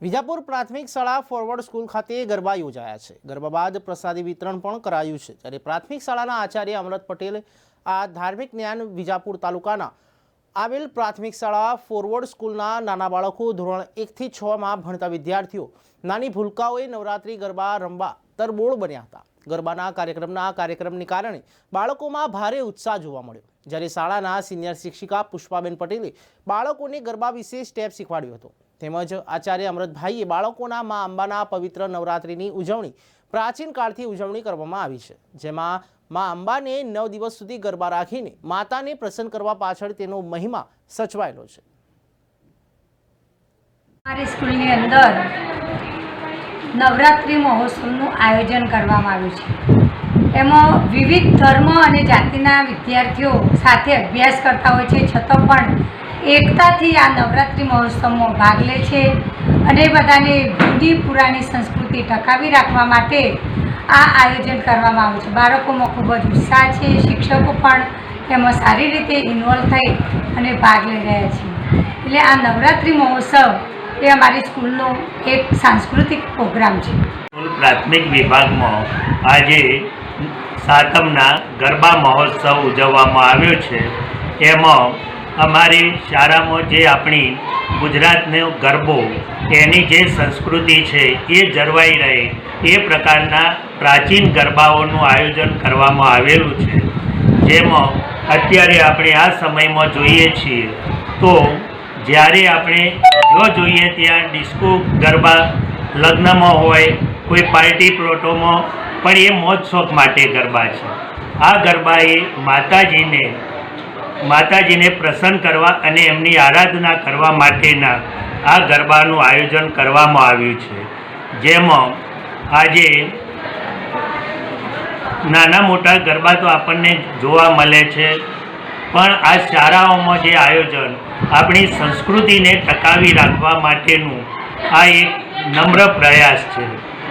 વિજાપુર પ્રાથમિક શાળા forward school ખાતે ગરબા યોજાયા છે. ગરબા બાદ પ્રસાદી વિતરણ પણ કરાયું છે. ત્યારે પ્રાથમિક શાળાના આચાર્ય અમરત પટેલ આ ધાર્મિક જ્ઞાન વિજાપુર તાલુકાના આવેલ પ્રાથમિક શાળા ફોરવર્ડ સ્કૂલના નાના બાળકો ધોરણ એકથી છમાં ભણતા વિદ્યાર્થીઓ નાની ભૂલકાઓએ નવરાત્રિ ગરબા રમવા તરબોળ બન્યા હતા. ગરબાના કાર્યક્રમના કાર્યક્રમને કારણે બાળકોમાં ભારે ઉત્સાહ જોવા મળ્યો. જ્યારે શાળાના સિનિયર શિક્ષિકા પુષ્પાબેન પટેલે બાળકોને ગરબા વિશે સ્ટેપ શીખવાડ્યો હતો. તેમજ આચાર્ય અમૃતભાઈએ બાળકોના મા અંબાના પવિત્ર નવરાત્રિની ઉજવણી પ્રાચીન કાળથી ઉજવણી કરવામાં આવી છે. જેમાં મા અંબાને નવ દિવસ સુધી ગરબા રાખીને માતાને પ્રસન્ન કરવા પાછળ તેનો મહિમા સચવાયેલો છે. નવરાત્રિ મહોત્સવનું આયોજન કરવામાં આવ્યું છે. એમાં વિવિધ ધર્મ અને જાતિના વિદ્યાર્થીઓ સાથે અભ્યાસ કરતા હોય છે, છતાં પણ એકતાથી આ નવરાત્રિ મહોત્સવમાં ભાગ લે છે અને બધાને જૂની પુરાણી સંસ્કૃતિ ટકાવી રાખવા માટે આ આયોજન કરવામાં આવ્યું છે. બાળકોમાં ખૂબ જ ઉત્સાહ છે, શિક્ષકો પણ એમાં સારી રીતે ઇન્વોલ્વ થઈ અને ભાગ લઈ રહ્યા છે. એટલે આ નવરાત્રિ મહોત્સવ એ અમારી સ્કૂલનો એક સાંસ્કૃતિક પ્રોગ્રામ છે. પ્રાથમિક વિભાગમાં આજે સાતમના ગરબા મહોત્સવ ઉજવવામાં આવ્યો છે. એમાં અમારી શાળામાં જે આપણી ગુજરાતનો ગરબો, એની જે સંસ્કૃતિ છે, એ જળવાઈ રહે, એ પ્રકારના પ્રાચીન ગરબાઓનું આયોજન કરવામાં આવેલું છે. જેમાં અત્યારે આપણે આ સમયમાં જોઈએ છીએ, તો જ્યારે આપણે જો જોઈએ ત્યાં ડિસ્કો ગરબા લગ્નમાં હોય, કોઈ પાર્ટી પ્લોટોમાં, પણ એ મોજ શોખ માટે ગરબા છે. આ ગરબા એ માતાજીને માતાજીને પ્રસન્ન કરવા અને એમની આરાધના કરવા માટેના આ ગરબાનું આયોજન કરવામાં આવ્યું છે. જેમાં આજે નાના મોટા ગરબા તો આપણને જોવા મળે છે, પણ આ શાળાઓમાં જે આયોજન આપણી સંસ્કૃતિને ટકાવી રાખવા માટેનું આ એક નમ્ર પ્રયાસ છે.